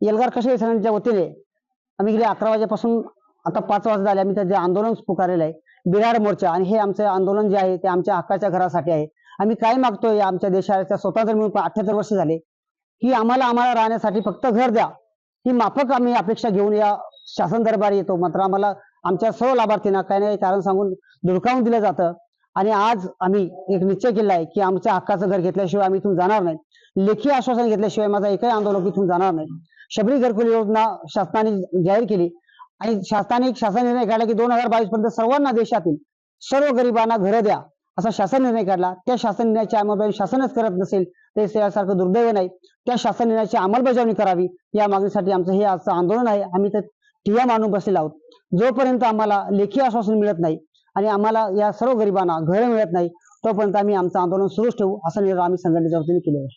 एल्गार कशा सरांच्या वतीने? आम्ही गेले अकरा वाजेपासून आता पाच वाजता झाले आम्ही त्याचे आंदोलन पुकारलेलं आहे. बिराड मोर्चा आणि हे आमचं आंदोलन जे आहे ते आमच्या हक्काच्या घरासाठी आहे. आम्ही काय मागतोय आमच्या देशाच्या स्वतंत्र मिळून अठ्याहत्तर वर्ष झाले. की आम्हाला आम्हाला राहण्यासाठी फक्त घर द्या. ही माफक आम्ही अपेक्षा घेऊन या शासन दरबारी येतो. मात्र आम्हाला आमच्या सर्व लाभार्थींना काही नाही कारण सांगून धुडकावून दिलं जातं. आणि आज आम्ही एक निश्चय केला आहे की आमच्या हक्काचं घर घेतल्याशिवाय आम्ही इथून जाणार नाही. लेखी आश्वासन घेतल्याशिवाय माझा एकही आंदोलन इथून जाणार नाही. शबरी घरकुल योजना शासनाने जाहीर केली. आणि शासनाने एक शासन निर्णय काढला की दोन हजार बावीस पर्यंत सर्वांना देशातील सर्व गरिबांना घरं द्या. असा शासन निर्णय काढला. त्या शासन निर्णयाची अंमलबजावणी शासनच करत नसेल ते यासारखं दुर्दैव नाही. त्या शासन निर्णयाची अंमलबजावणी करावी या मागणीसाठी आमचं हे आजचं आंदोलन आहे. आम्ही तर ठिया मानून बसलेलो आहोत. जोपर्यंत आम्हाला लेखी आश्वासन मिळत नाही आणि आम्हाला या सर्व गरिबांना घरं मिळत नाही तोपर्यंत आम्ही आमचं आंदोलन सुरूच ठेवू असा निर्णय आम्ही संघटनेच्या वतीने केलेला आहे.